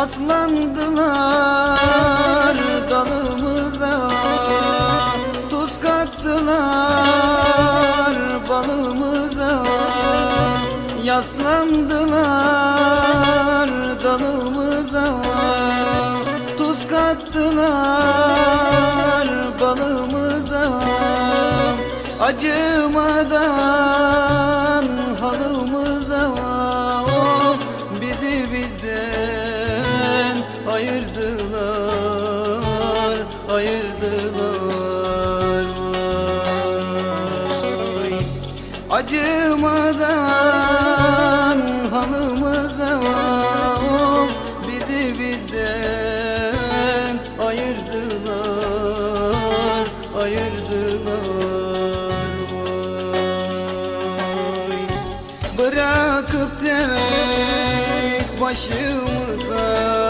Yaslandılar dalımıza Tuz kattılar balımıza. Yaslandılar dalımıza Tuz kattılar balımıza. Acımadan halımıza ayırdılar, ayırdılar. Acımadan halımıza of bizi bizden ayırdılar, ayırdılar vay. Bırakıp tek başımıza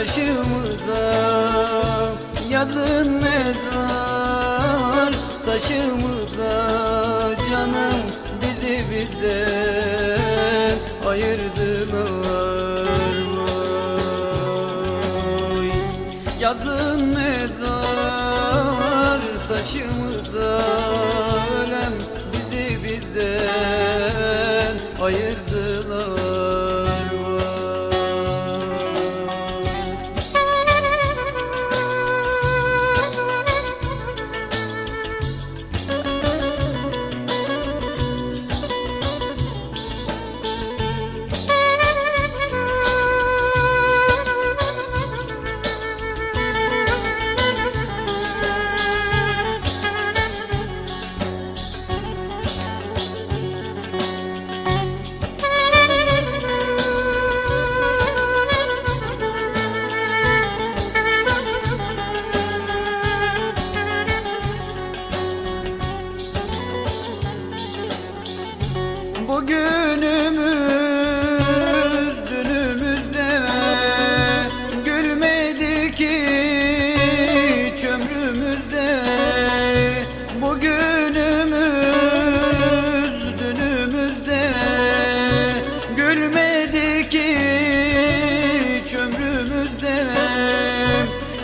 yaşımıza Yazın mezar taşımıza Canım bizi bizden ayırdılar vay. Yazın mezar taşımıza Ölem bizi bizden ayırdılar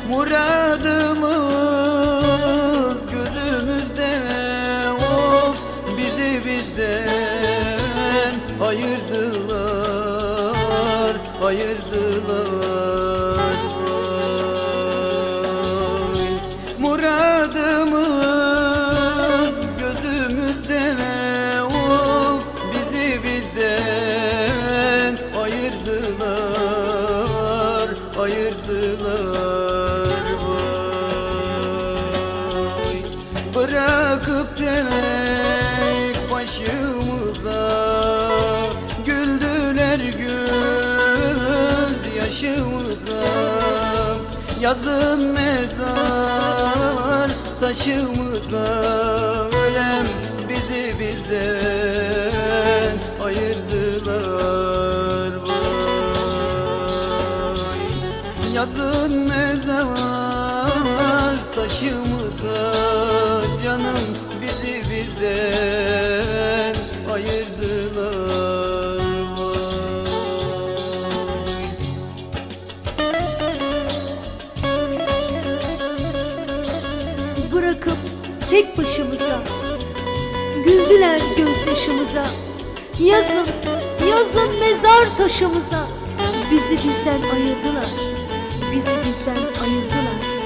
Muradımız gözümüzde Of bizi bizden ayırdılar, ayırdılar vay. Muradımız gözümüzde Of bizi bizden ayırdılar, ayırdılar Bırakıp tek başımıza Güldüler göz yaşımıza Yazın mezar taşımıza Ölem bizi bizden ayırdılar vay. Yazın mezar taşımıza Canım bizi bizden ayırdılar. Bırakıp tek başımıza Güldüler gözyaşımıza. Yazın, yazın mezar taşımıza. Bizi bizden ayırdılar Bizi bizden ayırdılar